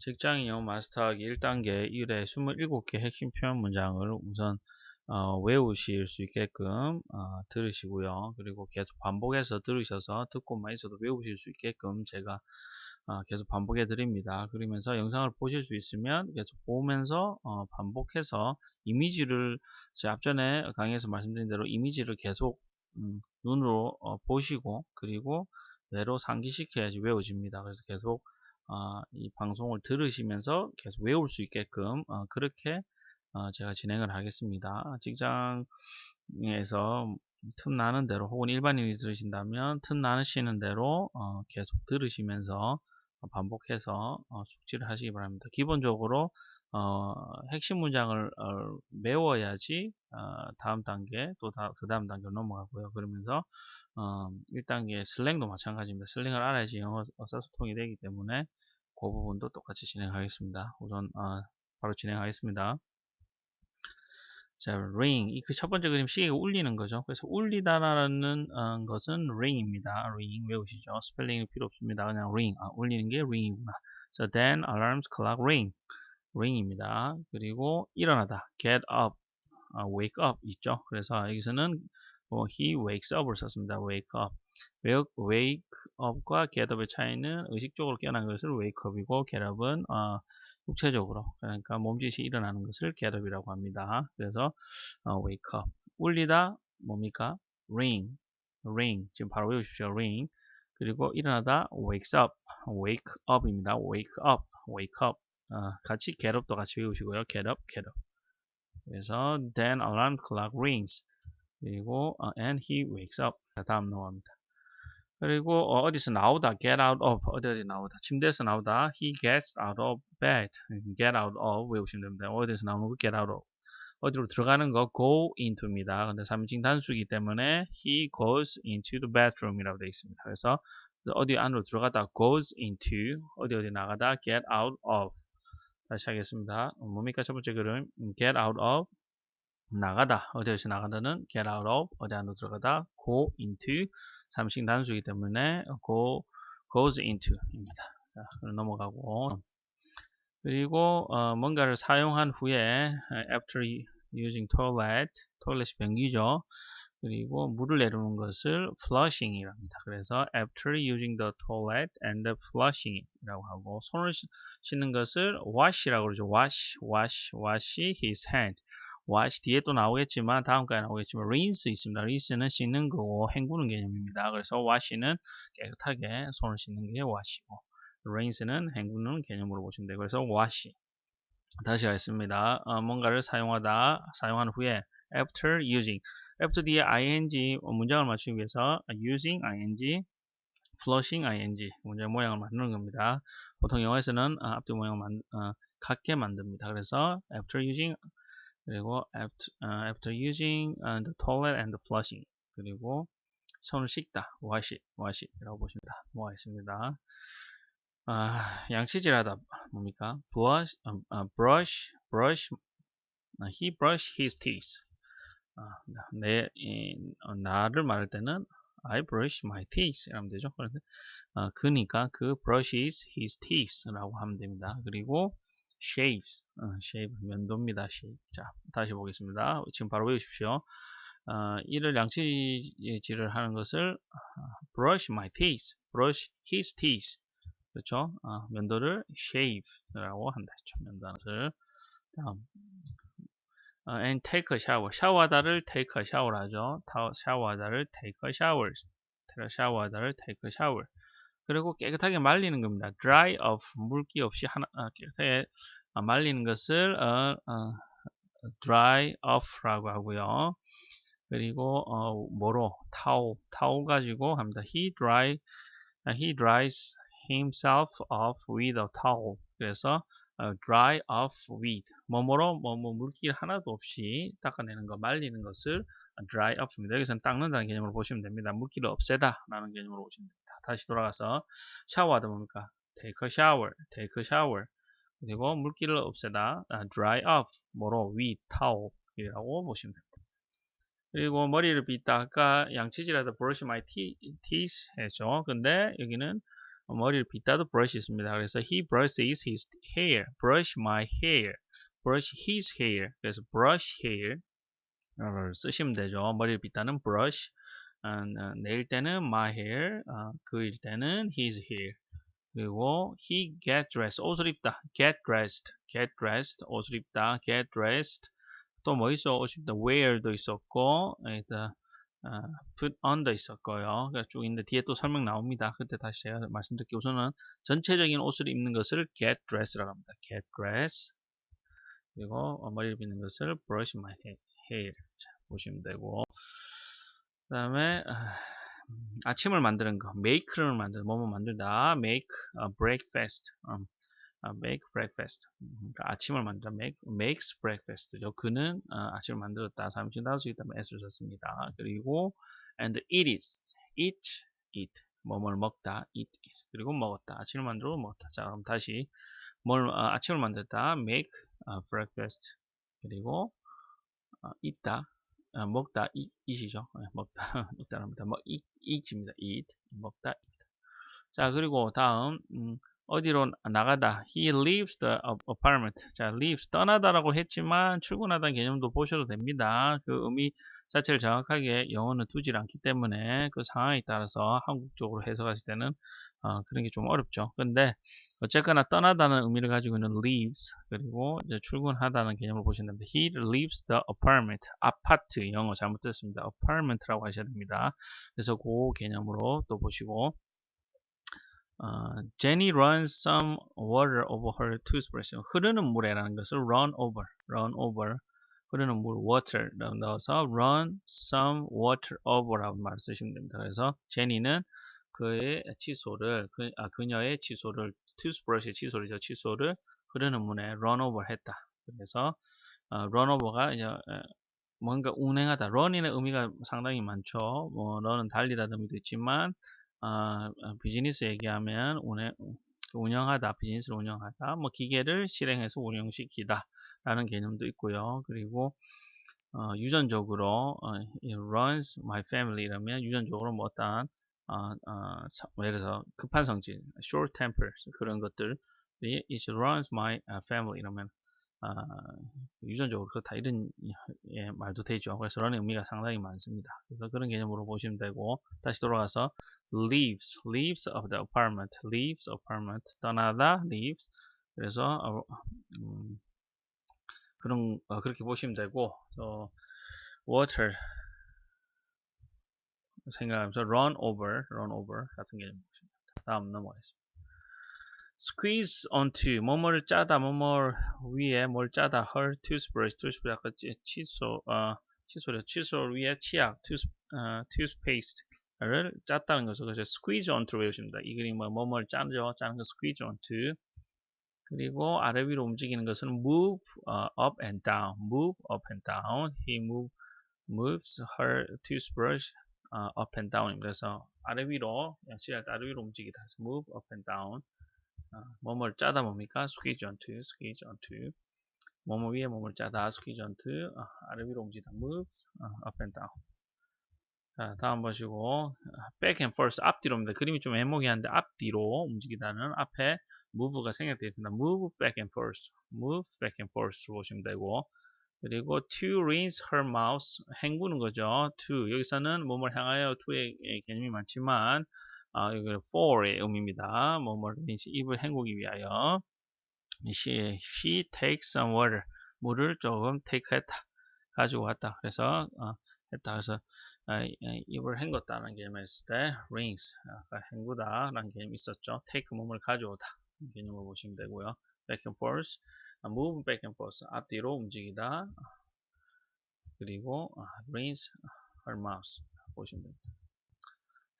직장인용 마스터하기 1단계 1회 27개 핵심 표현 문장을 우선 어, 외우실 수 있게끔 어, 들으시고요. 그리고 계속 반복해서 들으셔서 듣고만 있어도 외우실 수 있게끔 제가 어, 계속 반복해 드립니다. 그러면서 영상을 보실 수 있으면 계속 보면서 어, 반복해서 이미지를 제 앞전에 강의에서 말씀드린 대로 이미지를 계속 음, 눈으로 어, 보시고 그리고 뇌로 상기시켜야지 외워집니다. 그래서 계속 어, 이 방송을 들으시면서 계속 외울 수 있게끔 어, 그렇게 어, 제가 진행을 하겠습니다. 직장에서 틈 나는 대로 혹은 일반인이 들으신다면 틈 나시는 대로 어, 계속 들으시면서 반복해서 어, 숙지를 하시기 바랍니다. 기본적으로 어, 핵심 문장을 어, 외워야지 어, 다음 단계 또 그 다음 단계로 넘어가고요. 그러면서 어, 1단계 슬랭도 마찬가지입니다. 슬랭을 알아야지 영어 의사소통이 되기 때문에 그 부분도 똑같이 진행하겠습니다. 우선 어, 바로 진행하겠습니다. 자, ring. 이 그 첫 번째 그림 시계가 울리는 거죠. 그래서 울리다라는 어, 것은 ring입니다. ring 외우시죠. 스펠링이 필요 없습니다. 그냥 ring. 아, 울리는 게 ring이구나. So then alarms clock ring. ring입니다. 그리고 일어나다. get up. 아, wake up 있죠. 그래서 여기서는 뭐 he wakes up을 썼습니다. wake up. wake up과 get up의 차이는 의식적으로 깨어난 것을 wake up이고 get up은 어, 육체적으로 그러니까 몸짓이 일어나는 것을 get up이라고 합니다. 그래서 어, wake up 울리다 뭡니까? ring ring 지금 바로 외우십시오. ring 그리고 일어나다 wakes up wake up입니다. wake up wake up 어, 같이 get up도 같이 외우시고요. get up get up 그래서 then alarm clock rings 그리고 uh, and he wakes up 다음 넘어갑니다. 그리고 어, 디서 나오다 get out of 어디 나오다 침대에서 나오다 he gets out of bed. get out of 외우시면 됩니다. 어디서 나오는 거? get out of. 어디로 들어가는 거? go into입니다. 근데 3인칭 단수이기 때문에 he goes into the bedroom이라고 되어 있습니다. 그래서 어디 안으로 들어가다 goes into 어디 어디 나가다 get out of. 다시 하겠습니다. 뭡니까? 첫 번째 글은 get out of 나가다. 어디 어디서 나가다는 get out of 어디 안으로 들어가다 go into 삼식 단수이기 때문에 go, goes into입니다. 자, 넘어가고 그리고 어, 뭔가를 사용한 후에 after using toilet, toilet이 변기죠. 그리고 물을 내리는 것을 flushing이랍니다. 그래서 after using the toilet and flushing이라고 하고 손을 씻는 것을 wash이라고 그러죠. wash, wash, wash his hand. Wash 뒤에 또 나오겠지만 다음까지 나오겠지만 rinse 있습니다. rinse는 씻는 거고 헹구는 개념입니다. 그래서 wash는 깨끗하게 손을 씻는 게 wash고 rinse는 헹구는 개념으로 보시면 되고 그래서 wash 다시 하겠습니다. 어, 뭔가를 사용하다 사용한 후에 after using after 뒤에 ing 문장을 맞추기 위해서 using ing flushing ing 문장 모양을 만드는 겁니다. 보통 영어에서는 어, 앞뒤 모양을 만, 어, 같게 만듭니다. 그래서 after using 그리고 after, uh, after using uh, the toilet and the flushing 그리고 손을 씻다 wash it, wash it 이라고 보십니다. 뭐하겠습니다. 아, 양치질하다 뭡니까? brush, uh, uh, brush, brush uh, he brush his teeth 아, 내, 이, 어, 나를 말할 때는 I brush my teeth 이라면 되죠. 그런데 어, 그니까 그 brushes his teeth 라고 하면 됩니다. 그리고 shaves, 어, shave 면도입니다. shave. 자, 다시 보겠습니다. 지금 바로 외우십시오. 어, 이를 양치질을 하는 것을 brush my teeth, brush his teeth. 그렇죠? 어, 면도를 shave라고 한다. 면도하는 것을. 다음. 어, and take a shower. 샤워하다를 take a shower 하죠. 샤워하다를 take a shower. 샤워하다를 take a shower. 그리고 깨끗하게 말리는 겁니다. dry off 물기 없이 하나 아, 깨끗하게 말리는 것을 어, 어, dry off라고 하고요. 그리고 어, 뭐로 타오 타오 가지고 합니다. He dry he dries himself off with a towel. 그래서 어, dry off with 뭐뭐로 뭐뭐 물기 하나도 없이 닦아내는 거 말리는 것을 dry off입니다. 여기서는 닦는다는 개념으로 보시면 됩니다. 물기를 없애다라는 개념으로 보시면 됩니다. 다시 돌아가서 샤워하다 뭡니까? take a shower, take a shower. 그리고 물기를 없애다, dry off, 뭐로 with towel이라고 보시면 됩니다. 그리고 머리를 빗다 아까 양치질하다 brush my teeth 했죠. 근데 여기는 머리를 빗다도 brush 있습니다. 그래서 he brushes his hair. brush my hair. brush his hair. 그래서 brush hair. 를 쓰시면 되죠. 머리를 빗다는 brush. 어, 어, 내일 때는 my hair. 어, 그일 때는 his hair. 그리고 he get dressed. 옷을 입다. get dressed. get dressed. 옷을 입다. get dressed. 또 뭐 있어? 옷을 입다. wear도 있었고, 어, put on도 있었고요. 그러니까 쭉 있는데 뒤에 또 설명 나옵니다. 그때 다시 제가 말씀드릴게요. 우선은 전체적인 옷을 입는 것을 get dress라고 합니다. get dress. 그리고 머리를 빗는 것을 brush my hair. 자, 보시면 되고. 그 다음에 아침을 만드는 거, make를 만드는, 뭐뭐 만들다, make a breakfast, um, uh, make breakfast. 그러니까 아침을 만들다, make, makes breakfast죠. 그는 어, 아침을 만들었다. 삼신 다수이기 때문에 s를 썼습니다. 그리고 and it, eat, eat. 뭐뭘 먹다, eat, eat. 그리고 먹었다. 아침을 만들고 먹었다. 자, 그럼 다시 뭘 어, 아침을 만들다, make breakfast. 그리고 어, 있다, 어, 먹다, eat, eat이죠. 먹다, 있다랍니다. 뭐 eat, eat입니다. eat, 먹다. eat. 자, 그리고 다음 음, 어디로 나가다. He leaves the apartment. 자, leaves 떠나다라고 했지만 출근하다는 개념도 보셔도 됩니다. 그 의미 자체를 정확하게 영어는 두질 않기 때문에 그 상황에 따라서 한국적으로 해석하실 때는 어, 그런 게 좀 어렵죠. 근데 어쨌거나 떠나다는 의미를 가지고 있는 leaves 그리고 출근하다는 개념을 보시면 됩니다. He leaves the apartment. 아파트 영어 잘못됐습니다. apartment라고 하셔야 됩니다. 그래서 그 개념으로 또 보시고 어, Jenny runs some water over her toothbrush. 흐르는 물에라는 것을 run over, run over, 흐르는 물 water 넣어서 run some water over라고 말을 쓰시면 됩니다. 그래서 제니는 그의 칫솔을 그, 아, 그녀의 칫솔을 toothbrush의 칫솔이죠. 칫솔을 흐르는 run over 했다. 그래서 어, run over가 이제 뭔가 운행하다. run이는 의미가 상당히 많죠. 뭐 run은 달리다는 의미도 있지만 어, 비즈니스 얘기하면 운행, 운영하다, 비즈니스를 운영하다, 뭐 기계를 실행해서 운영시키다 라는 개념도 있고요. 그리고 어, 유전적으로 어, runs my family 이러면 유전적으로 뭐 어떠한 어, 어, 예를 들어서 급한 성질, short temper 그런 것들 it runs my family 이러면 아, 유전적으로 그렇다 이런 예, 말도 되죠. 그래서 그런 의미가 상당히 많습니다. 그래서 그런 개념으로 보시면 되고 다시 돌아가서 leaves, leaves of the apartment, leaves apartment 떠나다 leaves 그래서 어, 음, 그런 어, 그렇게 보시면 되고 또 water 생각하면서 run over, run over 같은 개념 보시면 됩니다. 다음 넘어가겠습니다. squeeze onto 뭐뭐를 짜다 뭐뭐 위에 뭘 짜다 her toothbrush toothbrush 아까 칫솔 어 칫솔이요 칫솔 위에 치약 tooth 어, toothpaste를 짰다는 거죠 그래서 squeeze onto 외우십니다 이 그림 뭐 뭐뭐를 짜죠 짜는 거 squeeze onto 그리고 아래 위로 움직이는 것은 move uh, up and down move up and down he move moves her toothbrush uh, up and down 그래서 아래 위로 양치할 때 아래 위로 움직이다 해서 move up and down 어, 뭐뭐를 짜다 뭡니까? squeeze onto, squeeze onto. 뭐뭐 위에 뭐뭐를 짜다, squeeze onto. 어, 아래 위로 움직이다, move, 어, up and down. 자, 다음 보시고 back and forth 앞뒤로입니다. 그림이 좀 애매모호한데 앞뒤로 움직이다는 앞에 move가 생략되어 있습니다. move back and forth, move back and forth 보시면 되고 그리고 to rinse her mouth 헹구는 거죠. to 여기서는 몸을 향하여 to의 개념이 많지만 아, 이거 for의 의미입니다. 뭐뭐 입을 헹구기 위하여. she, she takes some water. 물을 조금 take 했다 가지고 왔다. 그래서 어, 했다. 그래서 어, 입을 헹궜다는 개념이 있을 때 rinse 아까 헹구다 라는 개념이 있었죠. take 몸을 가져오다. 개념을 보시면 되고요. back and forth move back and forth 앞뒤로 움직이다 그리고 rinse her mouth 보시면 됩니다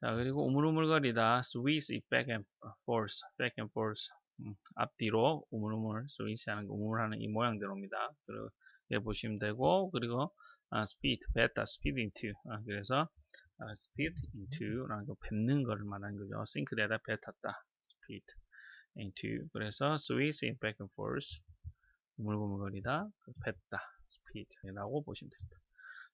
자, 그리고 우물우물거리다. squeeze it back and forth. back and forth. 음, 앞뒤로 우물우물 squeeze 하는 우물하는 이 모양대로입니다. 그렇게 보시면 되고, 그리고 아, speed, 뱉다, speed into. 아, 그래서 아, speed into 라는 거 뱉는 거를 말하는 거죠. 싱크대에다 뱉었다. speed into. 그래서 it back and forth. 우물우물거리다, 뱉다. speed라고 보시면 됩니다.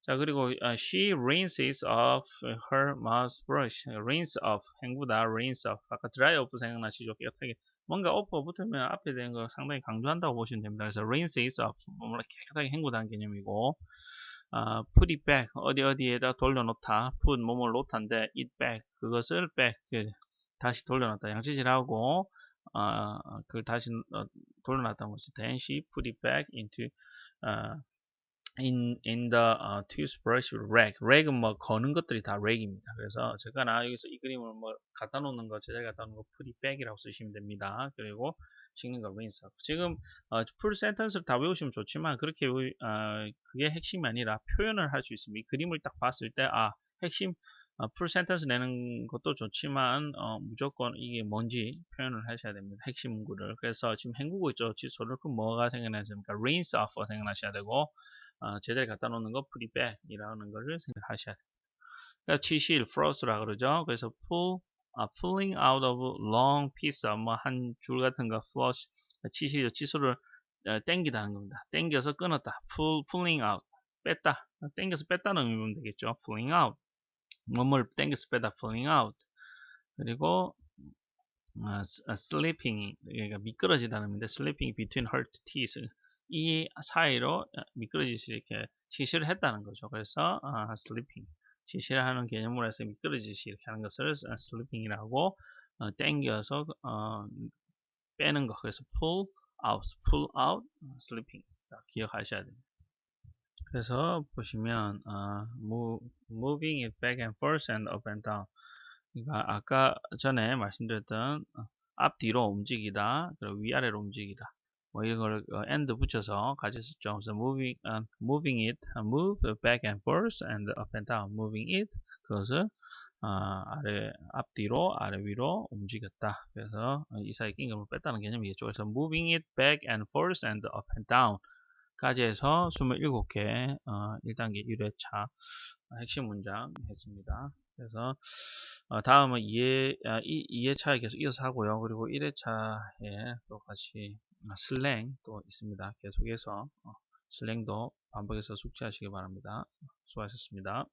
자, 그리고 어, she rinses off her mouthbrush. rinse off. 행보다 rinse off. 아까 dry off 생각나시죠? 깨끗하게. 뭔가 off 붙으면 앞에 대는 거 상당히 강조한다고 보시면 됩니다. 그래서 rinses off. 뭔가 깨끗하게 행보다는 개념이고. 어, put it back. 어디 어디에다 돌려놓다. put 몸을 놓다인데 it back. 그것을 back. 그, 다시 돌려놨다. 양치질하고 어, 그걸 다시 어, 돌려놨다는 것이 then she put it back into 어, in in the uh, toothbrush rack. rack은 뭐 거는 것들이 다 rack입니다. 그래서 제가 나 여기서 이 그림을 뭐 갖다 놓는 거 제가 갖다 놓는 거 put it back이라고 쓰시면 됩니다. 그리고 찍는 거 rinse. 지금 어, 풀 센텐스를 다 외우시면 좋지만 그렇게 외, 어, 그게 핵심이 아니라 표현을 할 수 있습니다. 이 그림을 딱 봤을 때 아 핵심 어, 풀 센텐스 내는 것도 좋지만 어, 무조건 이게 뭔지 표현을 하셔야 됩니다. 핵심 문구를. 그래서 지금 헹구고 있죠. 지소를 그럼 뭐가 생각나십니까? rinse off 생각나셔야 되고 어, 제자리 갖다 놓는 거 put it back 이라는 것을 생각하셔야 됩니다. 그러니까 치실, froze라 그러죠. 그래서 pull, 아, pulling out of long piece, 뭐한 줄 같은 거, flush, 치실, 치수를 어, 땡기다는 겁니다. 땡겨서 끊었다. pull, pulling out, 뺐다. 땡겨서 뺐다는 의미면 되겠죠. pulling out. 몸을 땡겨서 빼다 pulling out 그리고 어, sleeping 그러니까 미끄러지다는 의미인데 sleeping between her teeth 이 사이로 미끄러지시 이렇게 시시를 했다는 거죠. 그래서 어, sleeping 시시를 하는 개념으로 해서 미끄러지시 이렇게 하는 것을 sleeping이라고 어, 땡겨서 어, 빼는 거 그래서 pull out, pull out, sleeping 기억하셔야 됩니다. 그래서 보시면 어, move, moving it back and forth and up and down 그러니까 아까 전에 말씀드렸던 앞뒤로 움직이다 그리고 위아래로 움직이다 뭐 이런 걸 and 붙여서 가졌었죠 그래서 moving, uh, moving it move back and forth and up and down moving it 그것을 어, 아래 앞뒤로 아래 위로 움직였다 그래서 이 사이 낀 것을 뺐다는 개념이겠죠 그래서 moving it back and forth and up and down 까지 해서 27개 어, 1단계 1회차 핵심 문장 했습니다. 그래서 어, 다음은 2회, 아, 2회차에 계속 이어서 하고요. 그리고 1회차에 또 같이 슬랭 또 있습니다. 계속해서 어, 슬랭도 반복해서 숙지하시기 바랍니다. 수고하셨습니다.